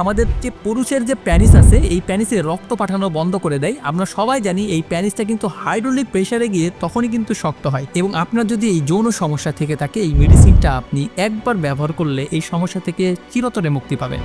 আমাদের যে পুরুষের যে প্যানিস আছে, এই প্যানিসে রক্ত পাঠানো বন্ধ করে দেয়। আমরা সবাই জানি এই প্যানিসটা কিন্তু হাইড্রোলিক প্রেসারে গিয়ে তখনই কিন্তু শক্ত হয়। এবং আপনার যদি এই যৌন সমস্যা থেকে থাকে, এই মেডিসিনটা আপনি একবার ব্যবহার করলে এই সমস্যা থেকে চিরতরে মুক্তি পাবেন।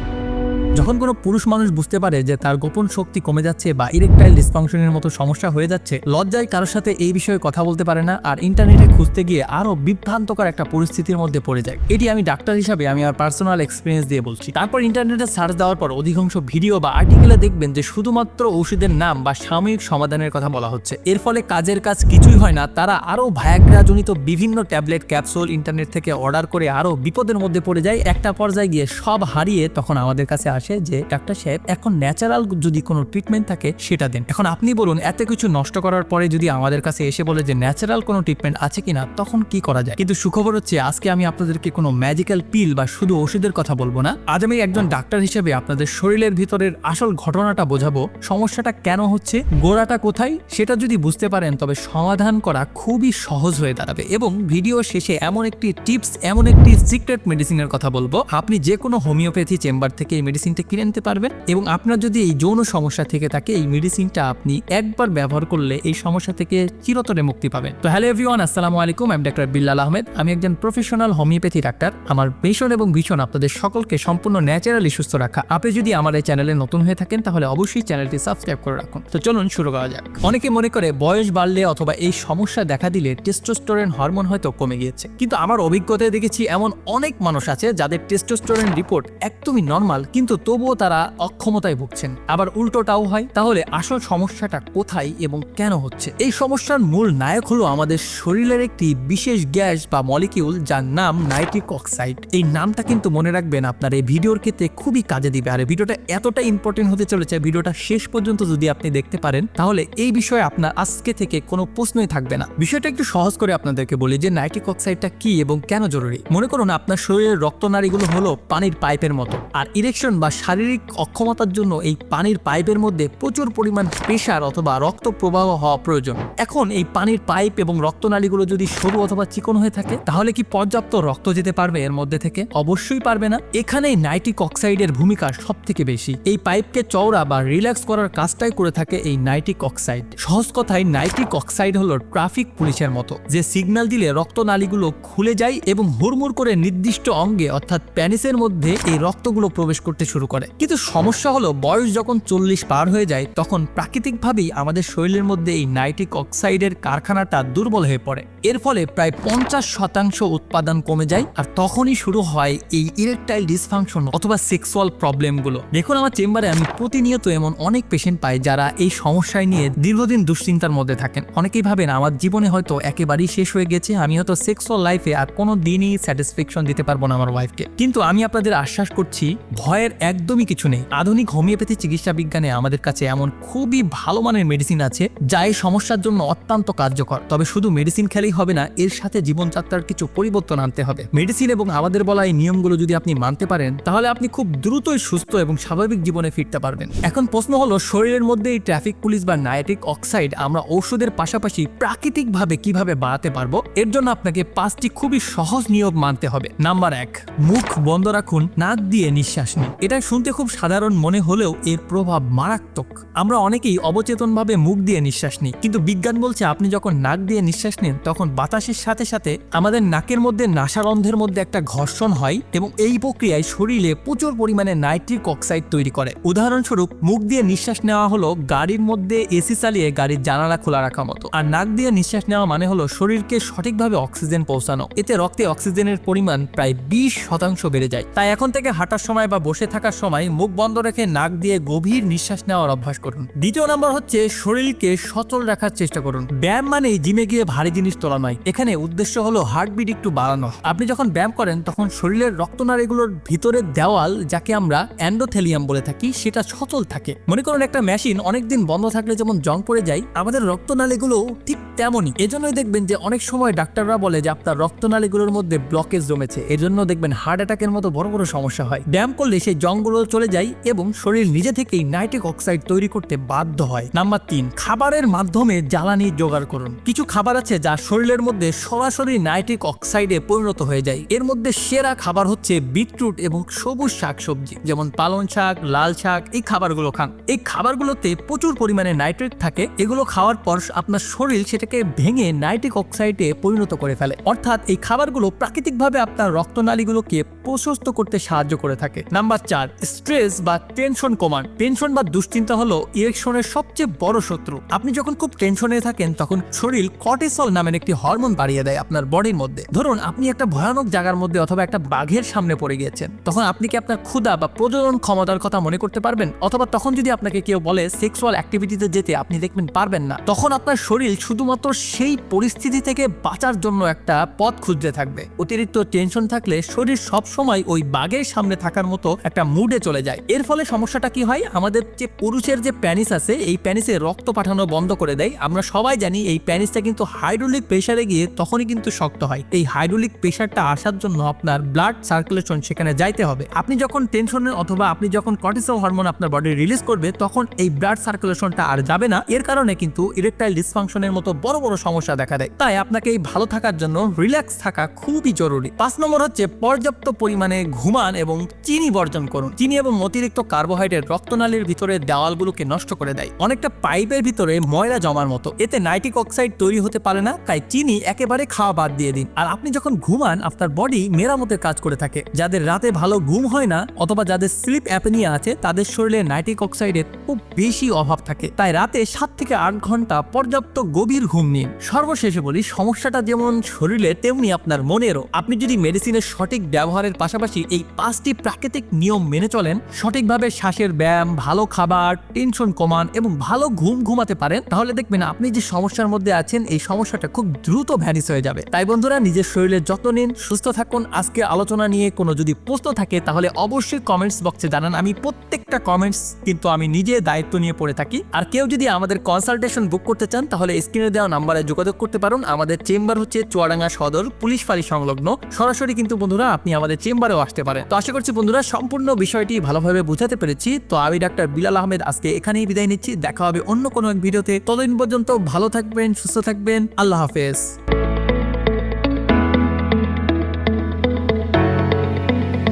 যখন কোনো পুরুষ মানুষ বুঝতে পারে যে তার গোপন শক্তি কমে যাচ্ছে বা ইরেকটাইল ডিসফাংশনের মতো সমস্যা হয়ে যাচ্ছে, লজ্জায় কারোর সাথে এই বিষয়ে কথা বলতে পারে না আর ইন্টারনেটে খুঁজতে গিয়ে আরও বিভ্রান্তকর একটা পরিস্থিতির মধ্যে পড়ে যায়। এটি আমি ডাক্তার হিসাবে আমি আমার পার্সোনাল এক্সপিরিয়েন্স দিয়ে বলছি। তারপর ইন্টারনেটে সার্চ দেওয়ার পর অধিকাংশ ভিডিও বা আর্টিকেলে দেখবেন যে শুধুমাত্র ওষুধের নাম বা সাময়িক সমাধানের কথা বলা হচ্ছে। এর ফলে কাজের কাজ কিছুই হয় না, তারা আরও ভায়াগ্রাজনিত বিভিন্ন ট্যাবলেট ক্যাপসুল ইন্টারনেট থেকে অর্ডার করে আরও বিপদের মধ্যে পড়ে যায়। একটা পর্যায়ে গিয়ে সব হারিয়ে তখন আমাদের কাছে আসে যে ডাক্তার সাহেব, এখন ন্যাচারাল যদি কোনো ট্রিটমেন্ট থাকে, সেটা দেন। এখন আপনি বলুন, এত কিছু নষ্ট করার পরে যদি আমাদের কাছে এসে বলে যে ন্যাচারাল কোনো ট্রিটমেন্ট আছে কিনা, তখন কি করা যায়? কিন্তু সুখবর হচ্ছে, আজকে আমি আপনাদেরকে কোনো ম্যাজিক্যাল পিল বা শুধু ওষুধের কথা বলব না। আজ আমি একজন ডাক্তার হিসেবে আপনাদের শরীরের ভিতরের আসল ঘটনাটা বোঝাবো। সমস্যাটা কেন হচ্ছে? গোড়াটা কোথায়? সেটা যদি বুঝতে পারেন, তবে সমাধান করা খুবই সহজ হয়ে দাঁড়াবে। এবং ভিডিও শেষে এমন একটি টিপস এমন একটি সিক্রেট মেডিসিনের কথা বলব। আপনি যে কোনো হোমিওপ্যাথি চেম্বার থেকে এই মেডিসিনটা কিনে নিতে পারবেন এবং আপনার যদি এই যৌন সমস্যা থেকে থাকে, এই মেডিসিনটা আপনি একবার ব্যবহার করলে এই সমস্যা থেকে চিরতরে মুক্তি পাবেন। তো হ্যালো এভরিওয়ান, আসসালামু আলাইকুম। আমি ডাক্তার বিল্লাল আহমেদ। আমি একজন প্রফেশনাল হোমিওপ্যাথি ডাক্তার। আমার মিশন এবং ভীষণ আপনাদের সকলকে সম্পূর্ণ ন্যাচারালি সুস্থ রাখা। আপনি যদি আমার এই চ্যানেলে নতুন হয়ে থাকেন, তাহলে অবশ্যই চ্যানেলটি সাবস্ক্রাইব করে রাখুন। তো চলুন শুরু করা যাক। অনেকে মনে করে বয়স বাড়লে অথবা এই সমস্যা দেখা দিলে টেস্টোস্টোরেন হরমোন হয়তো কমে গিয়েছে। কিন্তু আমার অভিজ্ঞতায় দেখেছি এমন অনেক মানুষ আছে যাদের টেস্টোস্টোরেন রিপোর্ট একদমই নর্মাল, কিন্তু তবুও তারা অক্ষমতায় ভুগছেন। আবার উল্টোটাও হয়, তাহলে আসল সমস্যাটা কোথায় এবং কেন হচ্ছে? এই সমস্যার মূল নায়ক হলো আমাদের শরীরের একটি বিশেষ গ্যাস বা মলিকিউল যার নাম নাইট্রিক অক্সাইড। এই নামটা কিন্তু মনে রাখবেন আপনার এই ভিডিওর ক্ষেত্রে খুবই কাজে দিবে। আর ভিডিওটা এতটা ইম্পর্টেন্ট হতে চলেছে, ভিডিওটা শেষ পর্যন্ত যদি আপনি দেখতে পারেন, তাহলে এই বিষয়ে আপনার আজকে থেকে কোনো প্রশ্নই থাকবে না। বিষয়টা একটু সহজ করে আপনাদেরকে বলি যে নাইট্রিক অক্সাইডটা কি এবং কেন জরুরি? মনে করুন আপনার শরীরের রক্তনালীগুলো হলো পানির পাইপের মতো, আর ইরেকশন বা শারীরিক অক্ষমতার জন্য এই পানির পাইপের মধ্যে প্রচুর পরিমাণ প্রেশার অথবা রক্ত প্রবাহ হওয়া প্রয়োজন। এখন এই পানির পাইপ এবং রক্তনালীগুলো যদি সরু অথবা চিকন হয়ে থাকে, তাহলে কি পর্যাপ্ত রক্ত যেতে পারবে এর মধ্যে থেকে? অবশ্যই পারবে না। এখানেই নাইট্রিক অক্সাইডের ভূমিকা সব থেকে বেশি। এই পাইপকে চওড়া বা রিল্যাক্স করার কাজটাই করে থাকে এই নাইট্রিক অক্সাইড। সহজ কথায় নাইট্রিক অক্সাইড হলো ট্রাফিক পুলিশের মতো, যে সিগন্যাল দিলে রক্তনালীগুলো খুলে যায় এবং হুড়মুড় করে নির্দিষ্ট অঙ্গে অর্থাৎ প্যানিসের মধ্যে এই রক্তগুলো প্রবেশ করতে শুরু করে। কিন্তু সমস্যা হলো, বয়স যখন চল্লিশ পার হয়ে যায়, তখন প্রাকৃতিকভাবেই আমাদের শরীরের মধ্যে এই নাইট্রিক অক্সাইডের কারখানাটা দুর্বল হয়ে পড়ে। এর ফলে প্রায় পঞ্চাশ শতাংশ উৎপাদন কমে যায়, আর তখনই শুরু হয় এই ইরেকটাইল ডিসফাংশন অথবা সেক্সুয়াল প্রবলেমগুলো দেখুন, আমার চেম্বারে আমি প্রতিনিয়ত এমন অনেক পেশেন্ট পাই যারা এই সমস্যায় নিয়ে দীর্ঘদিন দুশ্চিন্তার মধ্যে থাকেন। অনেকেই ভাবেন, আমার জীবনে হয়তো একেবারেই শেষ হয়ে গেছে, আমি হয়তো সেক্সুয়াল লাইফে আর কোনো দিনই স্যাটিসফ্যাকশন দিতে পারব না আমার ওয়াইফকে কিন্তু আমি আপনাদের আশ্বাস করছি, ভয়ের একদমই কিছু নেই। আধুনিক হোমিওপ্যাথি চিকিৎসা বিজ্ঞানে আমাদের কাছে এমন খুবই ভালো মানের মেডিসিন আছে, যা এই সমস্যার জন্য অত্যন্ত কার্যকর। তবে শুধু মেডিসিন খেলেই হবে না, এর সাথে জীবনযাত্রার কিছু পরিবর্তন আনতে হবে। মেডিসিন এবং আমাদের বলা এই নিয়মগুলো যদি আপনি মানতে পারেন, তাহলে আপনি খুব দ্রুতই সুস্থ এবং স্বাভাবিক জীবনে ফিরতে পারবেন। এখন প্রশ্ন হলো, শরীরের মধ্যে এই ট্রাফিক পুলিশ বা নাইট্রিক অক্সাইড আমরা ঔষধের পাশাপাশি প্রাকৃতিকভাবে কীভাবে বাড়াতে পারব? এর জন্য আপনাকে পাঁচটি খুবই সহজ নিয়ম মানতে হবে। নাম্বার এক, মুখ বন্ধ রাখুন, নাক দিয়ে নিঃশ্বাস নিন। এটা শুনতে খুব সাধারণ মনে হলেও এর প্রভাব মারাত্মক। আমরা অনেকেই অবচেতনভাবে মুখ দিয়ে নিঃশ্বাস নিই, কিন্তু বিজ্ঞান বলছে আপনি যখন নাক দিয়ে নিঃশ্বাস নিন, তখন বাতাসের সাথে সাথে আমাদের নাকের মধ্যে নাসারন্ধ্রের মধ্যে একটা ঘর্ষণ হয় এবং এই প্রক্রিয়ায় শরীরে প্রচুর পরিমাণে নাইট্রিক অক্সাইড তৈরি করে। উদাহরণস্বরূপ, মুখ দিয়ে নিঃশ্বাস নেওয়া হলো গাড়ির মধ্যে এসি চালিয়ে গাড়ির জানালা খোলা রাখা মতো। আর নাক দিয়ে নিঃশ্বাস নেওয়া মানে হলো শরীরকে সঠিকভাবে অক্সিজেন পৌঁছানো। এতে রক্তে অক্সিজেনের পরিমাণ প্রায় বিশ শতাংশ বেড়ে যায়। তাই এখন থেকে হাঁটার সময় বা বসে থাকার সময় মুখ বন্ধ রেখে নাক দিয়ে গভীর নিঃশ্বাস নেওয়ার অভ্যাস করুন। দ্বিতীয় নম্বর হচ্ছে শরীরকে সচল রাখার চেষ্টা করুন। ব্যায়াম মানে জিমে গিয়ে ভারী জিনিস তোলা নয়। এখানে উদ্দেশ্য হলো হার্টবিট একটু বাড়ানো। আপনি যখন ব্যায়াম করেন, তখন শরীরের রক্তনালীগুলোর ভিতরের দেওয়াল, যাকে আমরা অ্যান্ডোথেলিয়াম বলে থাকি, সেটা সচল থাকে। মনে করুন একটা মেশিন অনেকদিন বন্ধ থাকলে যেমন জং পড়ে যায়, আমাদের রক্তনালীগুলো ঠিক তেমনই। এজন্যই দেখবেন যে অনেক সময় ডাক্তাররা বলে যে আপনার রক্তনালীগুলোর মধ্যে ব্লকেজ জমেছে। এজন্য দেখবেন হার্ট অ্যাটাকের মতো বড় বড় সমস্যা হয়। ব্যায়াম করলে সেই জংগুলো চলে যায় এবং শরীর নিজে থেকেই নাইট্রিক অক্সাইড তৈরি করতে বাধ্য হয়। নাম্বার তিন, খাবারের মাধ্যমে জ্বালানি জোগাড় করুন। কিছু খাবার আছে যা শরীরের মধ্যে সরাসরি নাইট্রিক অক্সাইডে পরিণত হয়ে যায়। এর মধ্যে সেরা খাবার হচ্ছে বিটরুট এবং সবুজ শাকসবজি, যেমন পালং শাক, লাল শাক, এই খাবারগুলো খান। এই খাবারগুলোতে প্রচুর পরিমাণে নাইট্রেট থাকে। এগুলো খাওয়ার পর আপনার শরীর সেটাকে ভেঙে নাইট্রিক অক্সাইডে পরিণত করে ফেলে। অর্থাৎ এই খাবারগুলো প্রাকৃতিকভাবে আপনার রক্তনালীগুলোকে প্রশস্ত করতে সাহায্য করে থাকে। নাম্বার চার, স্ট্রেস বা টেনশন কমান। টেনশন বা দুশ্চিন্তা হলো ইলেকশনের সবচেয়ে বড় শত্রু। আপনি যখন খুব টেনশনে থাকেন, তখন শরীর কর্টিসল নামের একটি হরমোন বাড়িয়ে দেয় আপনার বডির মধ্যে। ধরুন, আপনি একটা ভয়ানক জায়গার মধ্যে অথবা একটা বাঘের সামনে পড়ে গিয়েছেন। তখন আপনি কি আপনার ক্ষুধা বা প্রজনন ক্ষমতার কথা মনে করতে পারবেন? অথবা তখন যদি আপনাকে কেউ বলে সেক্সুয়াল অ্যাক্টিভিটিতে যেতে, আপনি দেখবেন পারবেন না। তখন আপনার শরীর শুধুমাত্র সেই পরিস্থিতি থেকে বাঁচার জন্য একটা পথ খুঁজতে থাকবে। অতিরিক্ত টেনশন থাকলে শরীর সবসময় ওই বাঘের সামনে থাকার মতো একটা মুডে চলে যায়। এর ফলে সমস্যাটা কি হয়? আমাদের যে পুরুষের যে প্যানিস আছে, এই প্যানিসে রক্ত পাঠানো বন্ধ করে দেয়। আমরা সবাই জানি এই প্যানিসটা কিন্তু হাইড্রোলিক প্রেশারে গিয়ে তখনই কিন্তু শক্ত হয়। এই হাইড্রোলিক প্রেশারটা আসার জন্য আপনার ব্লাড সার্কুলেশন সেখানে যাইতে হবে। আপনি যখন টেনশনের অথবা আপনি যখন কর্টিসল হরমোন আপনার বডি রিলিজ করবে, তখন এই ব্লাড সার্কুলেশনটা আর যাবে না। এর কারণে কিন্তু ইরেকটাইল ডিসফাংশনের মতো বড় বড় সমস্যা দেখা দেয়। তাই আপনাকে এই ভালো থাকার জন্য রিল্যাক্স থাকা খুবই জরুরি। পাঁচ নম্বর হচ্ছে পর্যাপ্ত পরিমাণে ঘুমান এবং চিনি বর্জন করুন। চিনি এবং অতিরিক্ত কার্বোহাইড্রেট রক্তনালীর ভিতরে দেওয়ালগুলোকে নষ্ট করে দেয়। অনেকটা পাইপের ভিতরে ময়লা জমার মতো। এতে নাইট্রিক অক্সাইড তৈরি হতে পারে না, তাই চিনি একেবারে খাওয়া বাদ দিয়ে দিন। আর আপনি যখন ঘুমান, আপনার বডি মেরামতের কাজ করে থাকে। যাদের রাতে ভালো ঘুম হয় না অথবা যাদের স্লিপ অ্যাপনিয়া আছে, তাদের শরীরে নাইট্রিক অক্সাইডের খুব বেশি অভাব থাকে। তাই রাতে সাত থেকে আট ঘণ্টা পর্যাপ্ত গভীর ঘুম নিন। সর্বশেষে বলি, সমস্যাটা যেমন শরীরে, তেমনি আপনার মনেরও। আপনি যদি মেডিসিনের সঠিক ব্যবহারের পাশাপাশি এই পাঁচটি প্রাকৃতিক নিয়ম মেনে চলেন, সঠিকভাবে শ্বাসের ব্যায়াম, ভালো খাবার টেনশন কমান এবং ভালো ঘুম ঘুমাতে পারেন, তাহলে দেখবেন আপনি যে সমস্যার মধ্যে আছেন, এই সমস্যাটা খুব দ্রুত ভ্যানিস হয়ে যাবে। তাই বন্ধুরা, নিজের শরীরের যত্ন নিন, সুস্থ থাকুন। আজকে আলোচনা নিয়ে কোনো যদি প্রশ্ন থাকে, তাহলে অবশ্যই কমেন্টস বক্সে জানান। আমি প্রত্যেকটা কমেন্টস কিন্তু আমি নিজে দায়িত্ব নিয়ে পড়ে থাকি। আর কেউ যদি আমাদের কনসালটেশন বুক করতে চান, তাহলে স্ক্রিনে দেওয়া নাম্বারে যোগাযোগ করতে পারেন। আমাদের চেম্বার হচ্ছে চুয়াডাঙ্গা সদর, পুলিশ ফাঁড়ি সংলগ্ন। সরাসরি কিন্তু বন্ধুরা, আপনি আমাদের চেম্বারেও আসতে পারে। তো আশা করছি বন্ধুরা সম্পূর্ণ বিষয়টি ভালোভাবে বুঝাতে পেরেছি। তো আমি ডাক্তার বিলাল আহমেদ আজকে এখানেই বিদায় নিচ্ছি। দেখা হবে অন্য কোনো এক ভিডিওতে। ততদিন পর্যন্ত ভালো থাকবেন, সুস্থ থাকবেন। আল্লাহ হাফেজ।